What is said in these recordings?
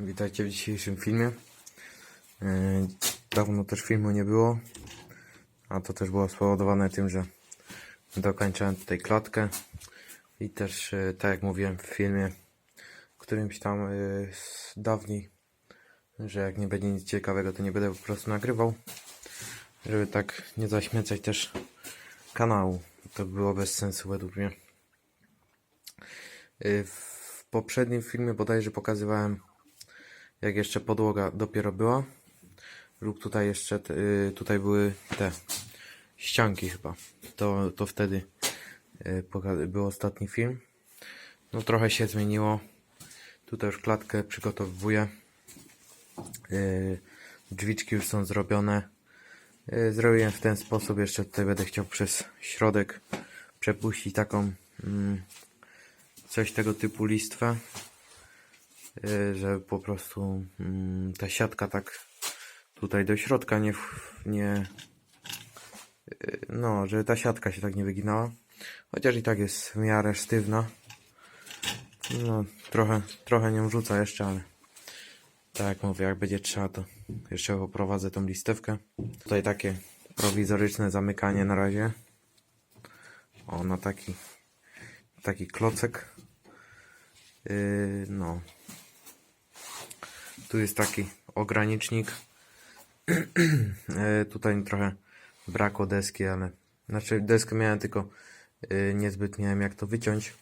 Witajcie w dzisiejszym filmie. Yy, Dawno też filmu nie było, a to też było spowodowane tym, że dokończyłem tutaj klatkę i też, yy, tak jak mówiłem w filmie, którymś tam yy, z dawniej, że jak nie będzie nic ciekawego, to nie będę po prostu nagrywał, żeby tak nie zaśmiecać też kanału. To by było bez sensu według mnie. W poprzednim filmie bodajże pokazywałem jak jeszcze podłoga dopiero była lub tutaj jeszcze y, tutaj były te ścianki chyba. To, to wtedy y, był ostatni film. No trochę się zmieniło. Tutaj już klatkę przygotowuję. Y, drzwiczki już są zrobione. Zrobiłem w ten sposób. Jeszcze tutaj będę chciał przez środek przepuścić taką mm, coś tego typu listwę że po prostu mm, ta siatka tak tutaj do środka nie, nie y, no, że ta siatka się tak nie wyginała. Chociaż i tak jest w miarę sztywna. No, trochę, trochę nią rzuca jeszcze, ale tak jak mówię, jak będzie trzeba, to jeszcze poprowadzę tą listewkę. Tutaj takie prowizoryczne zamykanie na razie. O, na taki, taki klocek. Yy, no, tu jest taki ogranicznik. E, Tutaj trochę brakło deski, ale znaczy deskę miałem tylko e, niezbyt miałem jak to wyciąć.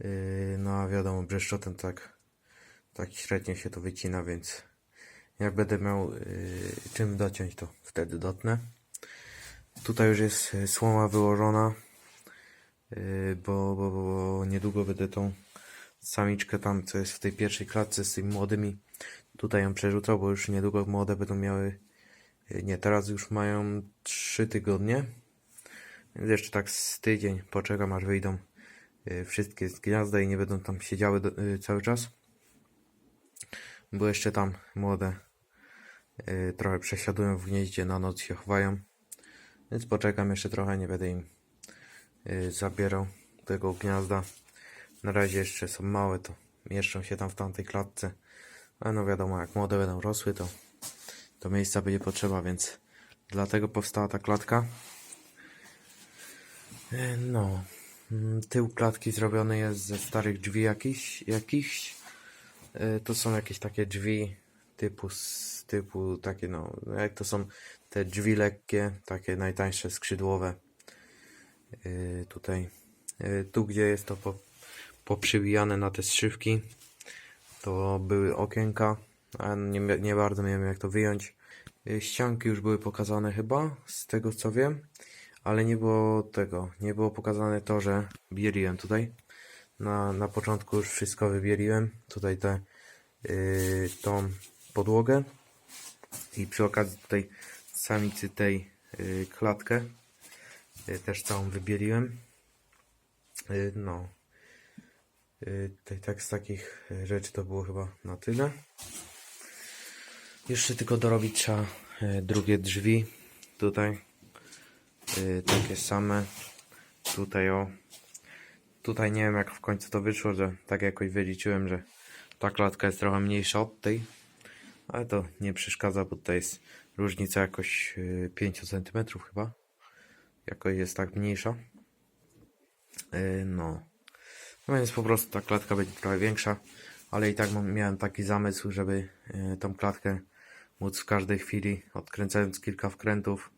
E, No a wiadomo, brzeszczotem tak tak średnio się to wycina, więc jak będę miał czym dociąć, to wtedy dotnę. Tutaj już jest słoma wyłożona, bo, bo, bo niedługo będę tą samiczkę tam, co jest w tej pierwszej klatce z tymi młodymi, tutaj ją przerzucał, bo już niedługo młode będą miały, y, nie, teraz już mają 3 tygodnie, więc jeszcze tak z tydzień poczekam, aż wyjdą y, wszystkie z gniazda i nie będą tam siedziały do, y, cały czas, bo jeszcze tam młode trochę przesiadują w gnieździe, na noc się chowają, więc poczekam jeszcze trochę, nie będę im zabierał tego gniazda. Na razie jeszcze są małe, to mieszczą się tam w tamtej klatce. Ale no wiadomo, jak młode będą rosły, to, to miejsca będzie potrzeba, więc dlatego powstała ta klatka. E, No, mm, tył klatki zrobiony jest ze starych drzwi jakichś. jakichś. E, To są jakieś takie drzwi typu, typu takie no, jak to są te drzwi lekkie, takie najtańsze skrzydłowe. E, Tutaj, tu gdzie jest to po, poprzybijane na te strzywki, to były okienka, nie, nie bardzo miałem jak to wyjąć. Y, Ścianki już były pokazane chyba, z tego co wiem, ale nie było tego, nie było pokazane to, że bieliłem tutaj. Na, na początku już wszystko wybieliłem, tutaj tę yy, tą podłogę i przy okazji tutaj samicy tej yy, klatkę yy, też całą wybieliłem. Yy, no. Yy, tutaj tak z takich rzeczy to było chyba na tyle. Jeszcze tylko dorobić trzeba yy, drugie drzwi. Tutaj yy, takie same. Tutaj o. Tutaj nie wiem jak w końcu to wyszło, że tak jakoś wyliczyłem, że ta klatka jest trochę mniejsza od tej. Ale to nie przeszkadza, bo tutaj jest różnica jakoś yy, 5 cm chyba. Jakoś jest tak mniejsza. No. No więc po prostu ta klatka będzie trochę większa, ale i tak miałem taki zamysł, żeby e, tą klatkę móc w każdej chwili, odkręcając kilka wkrętów,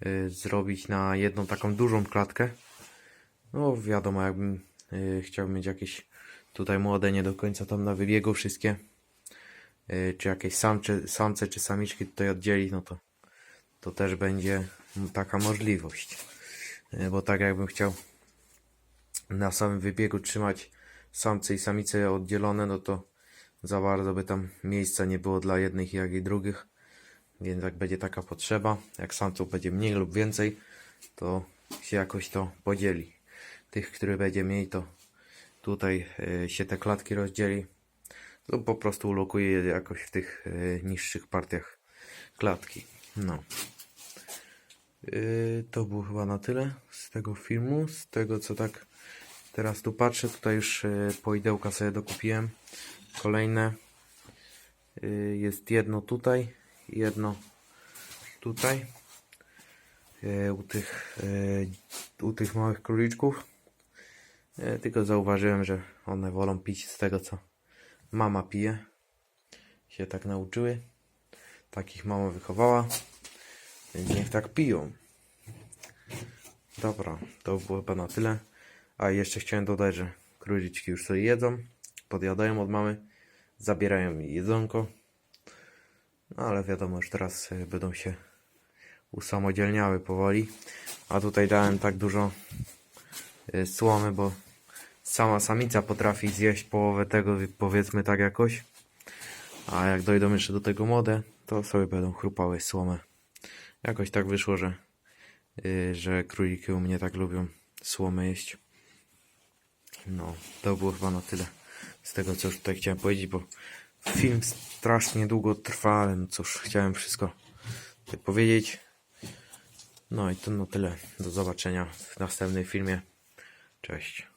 e, zrobić na jedną taką dużą klatkę. No wiadomo, jakbym e, chciał mieć jakieś tutaj młode, nie do końca tam na wybiegu wszystkie, czy jakieś samcze, samce czy samiczki tutaj oddzielić, no to, to też będzie taka możliwość. Bo tak jakbym chciał na samym wybiegu trzymać samce i samice oddzielone, no to za bardzo by tam miejsca nie było dla jednych jak i drugich. Więc jak będzie taka potrzeba, jak samców będzie mniej lub więcej, to się jakoś to podzieli. Tych, które będzie mniej, to tutaj e, się te klatki rozdzieli. lub po prostu ulokuje je jakoś w tych e, niższych partiach klatki. No. Yy, to było chyba na tyle z tego filmu. Z tego co tak teraz tu patrzę, tutaj już yy, poidełka sobie dokupiłem. kolejne. Y, Jest jedno tutaj, jedno tutaj. Y, U tych, y, u tych małych króliczków. Y, Tylko zauważyłem, że one wolą pić z tego, co mama pije. Się tak nauczyły. Takich mama wychowała. Więc niech tak piją. Dobra, to było chyba na tyle. A jeszcze chciałem dodać, że króliczki już sobie jedzą, podjadają od mamy, zabierają mi jedzonko. No ale wiadomo, już teraz y, będą się usamodzielniały powoli. A tutaj dałem tak dużo y, słomy, bo sama samica potrafi zjeść połowę tego, powiedzmy tak jakoś. A jak dojdą jeszcze do tego młode, to sobie będą chrupały słomę. Jakoś tak wyszło, że, y, że króliki u mnie tak lubią słomę jeść. No, to było chyba na tyle z tego, co już tutaj chciałem powiedzieć, bo film strasznie długo trwa, ale no cóż, chciałem wszystko powiedzieć. No i to na tyle. Do zobaczenia w następnym filmie. Cześć.